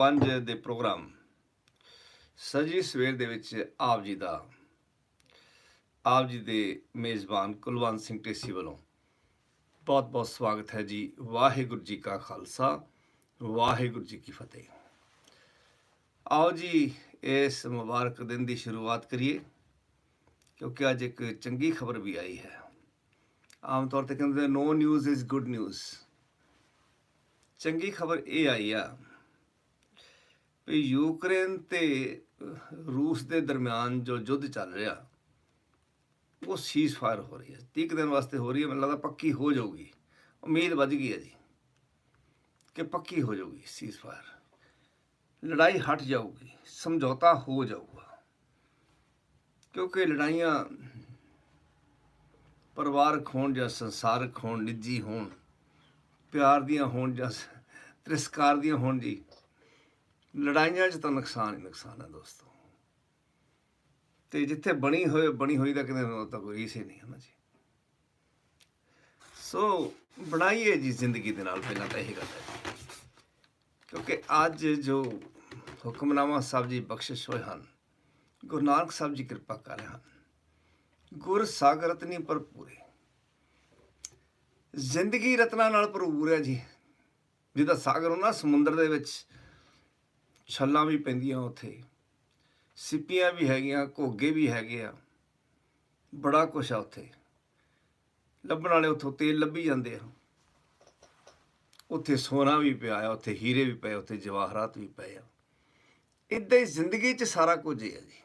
ਪੰਜ ਦੇ ਪ੍ਰੋਗਰਾਮ। ਸਜੀ ਸਵੇਰ ਦੇ ਵਿੱਚ ਆਪ ਜੀ ਦਾ, ਆਪ ਜੀ ਦੇ ਮੇਜ਼ਬਾਨ ਕੁਲਵੰਤ ਸਿੰਘ ਢੇਸੀ ਵੱਲੋਂ ਬਹੁਤ ਬਹੁਤ ਸਵਾਗਤ ਹੈ ਜੀ। ਵਾਹਿਗੁਰੂ ਜੀ ਕਾ ਖਾਲਸਾ, ਵਾਹਿਗੁਰੂ ਜੀ ਕੀ ਫਤਿਹ। ਆਓ ਜੀ, ਇਸ ਮੁਬਾਰਕ ਦਿਨ ਦੀ ਸ਼ੁਰੂਆਤ ਕਰੀਏ, ਕਿਉਂਕਿ ਅੱਜ ਇੱਕ ਚੰਗੀ ਖਬਰ ਵੀ ਆਈ ਹੈ। ਆਮ ਤੌਰ ਤੇ ਕਹਿੰਦੇ no news is good news ਚੰਗੀ ਖਬਰ ਇਹ ਆਈ ਆ ਯੂਕਰੇਨ ਤੇ ਰੂਸ ਦੇ ਦਰਮਿਆਨ ਜੋ ਯੁੱਧ ਚੱਲ ਰਿਹਾ, ਉਹ ਸੀਜ਼ ਫਾਇਰ ਹੋ ਰਹੀ ਹੈ। 30 ਕੁ ਦਿਨ ਵਾਸਤੇ ਹੋ ਰਹੀ ਹੈ, ਮੈਨੂੰ ਲੱਗਦਾ ਪੱਕੀ ਹੋ ਜਾਊਗੀ। ਉਮੀਦ ਵੱਧ ਗਈ ਹੈ ਜੀ ਕਿ ਪੱਕੀ ਹੋ ਜਾਊਗੀ ਸੀਜ਼ ਫਾਇਰ ਲੜਾਈ ਹਟ ਜਾਊਗੀ, ਸਮਝੌਤਾ ਹੋ ਜਾਊਗਾ। ਕਿਉਂਕਿ ਲੜਾਈਆਂ ਪਰਿਵਾਰਕ ਹੋਣ ਜਾਂ ਸੰਸਾਰਕ ਹੋਣ, ਨਿੱਜੀ ਹੋਣ, ਪਿਆਰ ਦੀਆਂ ਹੋਣ ਜਾਂ ਤਿਰਸਕਾਰ ਦੀਆਂ ਹੋਣ ਜੀ ਲੜਾਈਆਂ 'ਚ ਤਾਂ ਨੁਕਸਾਨ ਹੀ ਨੁਕਸਾਨ ਹੈ ਦੋਸਤੋ। ਤੇ ਜਿੱਥੇ ਬਣੀ ਹੋਏ, ਬਣੀ ਹੋਈ ਦਾ ਕਿਤੇ ਉਹ ਤਾਂ ਕੋਈ ਰੀਸ ਹੀ ਨਹੀਂ ਹੈ ਨਾ ਜੀ। ਸੋ ਬਣਾਈਏ ਜੀ ਜ਼ਿੰਦਗੀ ਦੇ ਨਾਲ ਪਹਿਲਾਂ ਤਾਂ ਇਹ ਗੱਲ ਹੈ। ਕਿਉਂਕਿ ਅੱਜ ਜੋ ਹੁਕਮਨਾਮਾ ਸਾਹਿਬ ਜੀ ਬਖਸ਼ਿਸ਼ ਹੋਏ ਹਨ, ਗੁਰੂ ਨਾਨਕ ਸਾਹਿਬ ਜੀ ਕਿਰਪਾ ਕਰ ਰਹੇ ਹਨ, ਗੁਰ ਸਾਗਰ ਰਤਨੀ ਭਰਪੂਰੇ ਜ਼ਿੰਦਗੀ ਰਤਨਾ ਨਾਲ ਭਰਪੂਰ ਹੈ ਜੀ। ਜਿਹਦਾ ਸਾਗਰ ਹੁੰਦਾ, ਸਮੁੰਦਰ ਦੇ ਵਿੱਚ ਛੱਲਾਂ ਵੀ ਪੈਂਦੀਆਂ ਉੱਥੇ। ਸਿੱਪੀਆਂ ਵੀ ਹੈਗੀਆਂ, ਘੋਗੇ ਵੀ ਹੈਗੇ ਆ। ਬੜਾ ਕੁਛ ਆ ਉੱਥੇ। ਲੱਭਣ ਵਾਲੇ ਉੱਥੋਂ ਤੇਲ ਲੱਭੀ ਜਾਂਦੇ ਆ। ਉੱਥੇ ਸੋਨਾ ਵੀ ਪਿਆ ਆ, ਉੱਥੇ ਹੀਰੇ ਵੀ ਪਏ, ਉੱਥੇ ਜਵਾਹਰਾਤ ਵੀ ਪਏ ਆ। ਇਦਾਂ ਹੀ ਜ਼ਿੰਦਗੀ 'ਚ ਸਾਰਾ ਕੁਝ ਹੀ ਹੈ ਜੀ।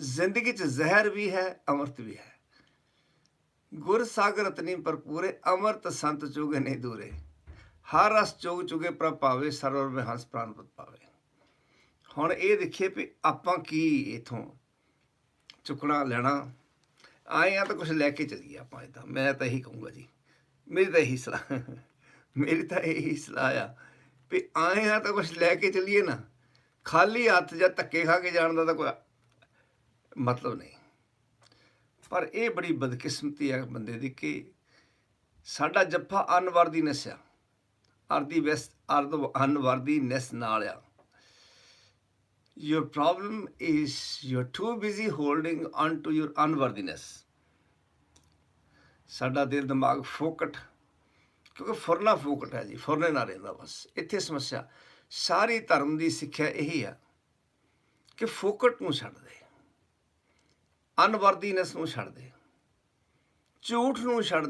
ਜ਼ਿੰਦਗੀ 'ਚ ਜ਼ਹਿਰ ਵੀ ਹੈ, ਅਮਰਤ ਵੀ ਹੈ। ਗੁਰ ਸਾਗਰ ਪਰ ਪੂਰੇ ਅਮਰਤ ਸੰਤ ਚੁਗੇ ਨਹੀਂ ਦੂਰੇ। ਹਰ ਰਸ ਚੁਗ ਚੁਗੇ ਪ੍ਰਭ ਪਾਵੇ, ਸਰਵਰ ਹੰਸ ਪ੍ਰਾਨ ਪਾਵੇ। ਹੁਣ ਇਹ ਦੇਖੀਏ ਵੀ ਆਪਾਂ ਕੀ ਇਥੋਂ ਚੁੱਕਣਾ, ਲੈਣਾ। ਆਏ ਆ ਤਾਂ ਕੁਝ ਲੈ ਕੇ ਚਲੀਏ ਆਪਾਂ ਇਦਾਂ। ਮੈਂ ਤਾਂ ਇਹੀ ਕਹੂੰਗਾ ਜੀ। ਮੇਰੀ ਤਾਂ ਇਹੀ ਸਲਾਹ ਮੇਰੀ ਤਾਂ ਇਹੀ ਸਲਾਹ ਆ ਵੀ ਆਏ ਆ ਤਾਂ ਕੁਝ ਲੈ ਕੇ ਚਲੀਏ ਨਾ। ਖਾਲੀ ਹੱਥ ਜਾਂ ਧੱਕੇ ਖਾ ਕੇ ਜਾਣ ਦਾ ਤਾਂ ਕੋਈ ਮਤਲਬ ਨਹੀਂ। ਪਰ ਇਹ ਬੜੀ ਬਦਕਿਸਮਤੀ ਹੈ ਬੰਦੇ ਦੀ ਕਿ ਸਾਡਾ ਜੱਫਾ ਅਨਵਰਦੀ ਨਸਿਆ ਅਰਦੀ ਵੈਸ ਅਰਦ ਅਨਵਰਦੀ ਨਾਲ ਆ। Your problem is you're too busy holding on to your unworthiness ਸਾਡਾ ਦਿਲ ਦਿਮਾਗ ਫੋਕਟ, ਕਿਉਂਕਿ ਫੁਰਨਾ ਫੋਕਟ ਹੈ ਜੀ, ਫੁਰਨੇ ਨਾ ਰਹਿੰਦਾ ਬਸ। ਇੱਥੇ ਸਮੱਸਿਆ, ਸਾਰੀ ਧਰਮ ਦੀ ਸਿੱਖਿਆ ਇਹੀ ਆ ਕਿ ਫੋਕਟ ਨੂੰ ਛੱਡ ਦੇ ਅਨਵਰਦੀਨੈਸ ਨੂੰ ਛੱਡ ਦੇ, ਝੂਠ ਨੂੰ ਛੱਡ ਦੇ।